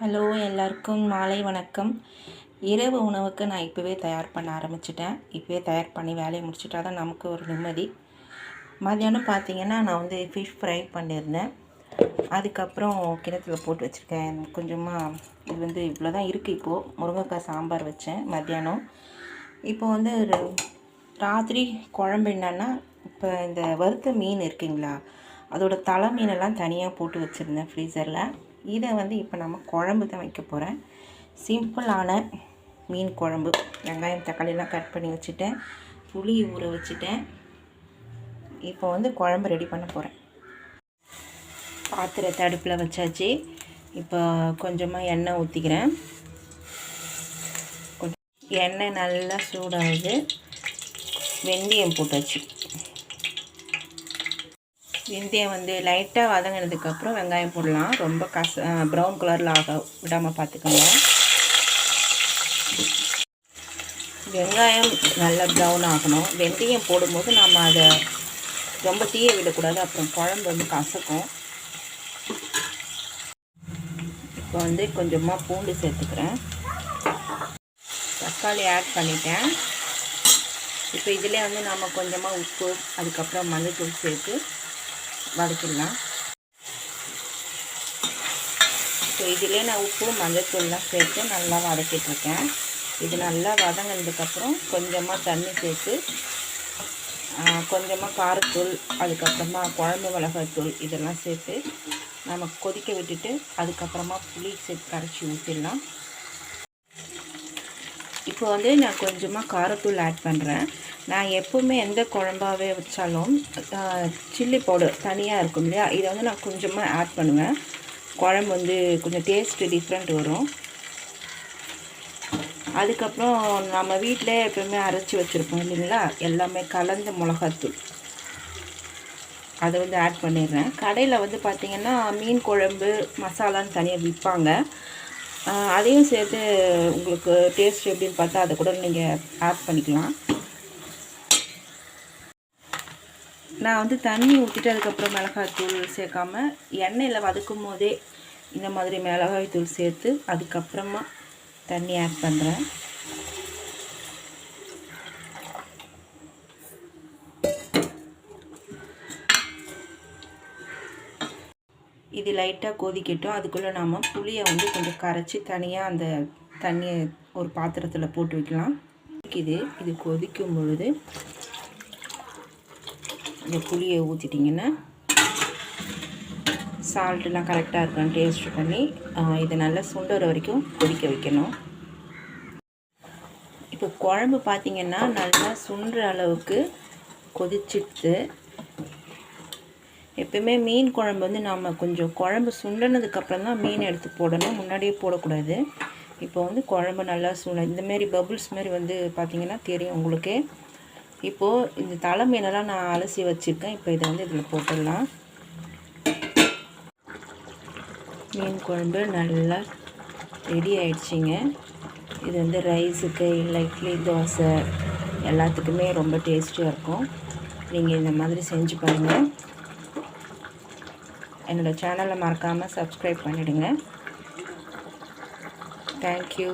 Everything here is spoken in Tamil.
ஹலோ எல்லாருக்கும் மாலை வணக்கம். இரவு உணவுக்கு நான் இப்போவே தயார் பண்ண ஆரம்பிச்சிட்டேன். இப்போவே தயார் பண்ணி வேலையை முடிச்சுட்டா தான் நமக்கு ஒரு நிம்மதி. மதியானம் பார்த்தீங்கன்னா நான் வந்து ஃபிஷ் ஃப்ரை பண்ணியிருந்தேன். அதுக்கப்புறம் கிணத்துல போட்டு வச்சுருக்கேன். கொஞ்சமாக இது வந்து இவ்வளோ தான் இருக்குது இப்போது முருங்கைக்காய் சாம்பார் வச்சேன் மத்தியானம். இப்போ வந்து ராத்திரி குழம்பு என்னன்னா இப்போ இந்த வறுத்த மீன் இருக்குங்களா அதோடய தலை மீனெல்லாம் தனியாக போட்டு வச்சுருந்தேன் ஃப்ரீசரில் இதை வந்து இப்போ நம்ம குழம்பு தான் வைக்க போகிறேன் சிம்பிளான மீன் குழம்பு. வெங்காயம் தக்காளியெலாம் கட் பண்ணி வச்சுட்டேன். புளி ஊற வச்சுட்டேன். இப்போ வந்து குழம்பு ரெடி பண்ண போகிறேன் பாத்திரத்தை அடுப்பில் வச்சாச்சு. இப்போ கொஞ்சமாக எண்ணெய் ஊற்றிக்கிறேன் கொஞ்சம் எண்ணெய் நல்லா சூடாகுது. வெந்தயம் போட்டாச்சு. வெந்தயம் வந்து லைட்டாக வதங்கினதுக்கப்புறம் வெங்காயம் போடலாம். ரொம்ப கச ப்ரௌன் கலரில் ஆக விடாமல் பார்த்துக்கோங்க வெங்காயம் நல்லா ப்ரௌன் ஆகணும். வெந்தயம் போடும்போது நம்ம அதை ரொம்ப தீய விடக்கூடாது. அப்புறம் குழம்பு வந்து கசக்கும். இப்போ வந்து கொஞ்சமாக பூண்டு சேர்த்துக்கிறேன். தக்காளி ஆட் பண்ணிட்டேன். இப்போ இதிலே வந்து நம்ம கொஞ்சமாக உப்பு அதுக்கப்புறம் மஞ்சள் சேர்த்து வதக்கிடலாம் ஸோ இதிலே நான் உப்பு மஞ்சத்தூள்லாம் சேர்த்து நல்லா வதக்கிட்டுருக்கேன். இது நல்லா வதங்கினதுக்கப்புறம் கொஞ்சமாக தண்ணி சேர்த்து கொஞ்சமாக காரத்தூள் அதுக்கப்புறமா குழம்பு மிளகாய்த்தூள் இதெல்லாம் சேர்த்து நம்ம கொதிக்க விட்டுட்டு அதுக்கப்புறமா புளி சேர்த்து கரைச்சி ஊற்றிடலாம் இப்போ வந்து நான் கொஞ்சமாக காரத்தூள் ஆட் பண்ணுறேன் நான் எப்போவுமே எந்த குழம்பாவே வச்சாலும் சில்லி பவுடர் தனியாக இருக்கும் இல்லையா? இதை வந்து நான் கொஞ்சமாக ஆட் பண்ணுவேன். குழம்பு வந்து கொஞ்சம் டேஸ்ட்டு டிஃப்ரெண்ட் வரும். அதுக்கப்புறம் நம்ம வீட்டில் எப்போவுமே அரைச்சி வச்சுருப்போம் இல்லைங்களா? எல்லாமே கலந்த மிளகாத்தூள். அதை வந்து ஆட் பண்ணிடுறேன். கடையில் வந்து பார்த்திங்கன்னா மீன் குழம்பு மசாலான்னு தனியாக விற்பாங்க அதையும் சேர்த்து உங்களுக்கு டேஸ்ட் எப்படின்னு பார்த்தா அதை கூட நீங்கள் ஆட் பண்ணிக்கலாம். நான் வந்து தண்ணி ஊற்றிட்டு அதுக்கப்புறம் மிளகாய் தூள் சேர்க்காம எண்ணெயில் வதக்கும் போதே இந்த மாதிரி மிளகாய் தூள் சேர்த்து அதுக்கப்புறமா தண்ணி ஆட் பண்ணுறேன் இது லைட்டாக கொதிக்கட்டும். அதுக்குள்ளே நாம் புளியை வந்து கொஞ்சம் கரைச்சி தனியாக அந்த தண்ணியை ஒரு பாத்திரத்தில் போட்டு வைக்கலாம். இது இது கொதிக்கும் பொழுது இந்த புளியை ஊற்றிட்டிங்கன்னா சால்ட்டுலாம் கரெக்டாக இருக்கும் டேஸ்ட் பண்ணி இதை நல்லா சுண்டற வரைக்கும் கொதிக்க வைக்கணும். இப்போ குழம்பு பார்த்திங்கன்னா நல்லா சுண்டுற அளவுக்கு கொதிச்சிட்டு எப்பயுமே மீன் குழம்பு வந்து நம்ம கொஞ்சம் குழம்பு சுண்டினதுக்கப்புறம் தான் மீன் எடுத்து போடணும். முன்னாடியே போடக்கூடாது. இப்போ வந்து குழம்பு நல்லா சுண்ட இந்தமாரி பபுள்ஸ் மாதிரி வந்து பார்த்திங்கன்னா தெரியும் உங்களுக்கு. இப்போது இந்த தலை மீனெல்லாம் நான் அலசி வச்சுருக்கேன். இப்போ இதை வந்து இதில் போட்டுடலாம். மீன் குழம்பு நல்லா ரெடி ஆயிடுச்சிங்க. இது வந்து ரைஸுக்கு இல்லை இட்லி தோசை எல்லாத்துக்குமே ரொம்ப டேஸ்டியாக இருக்கும். நீங்கள் இந்த மாதிரி செஞ்சு பாருங்கள் என்னோடய சேனலை மறக்காமல் சப்ஸ்கிரைப் பண்ணிவிடுங்க தேங்க்யூ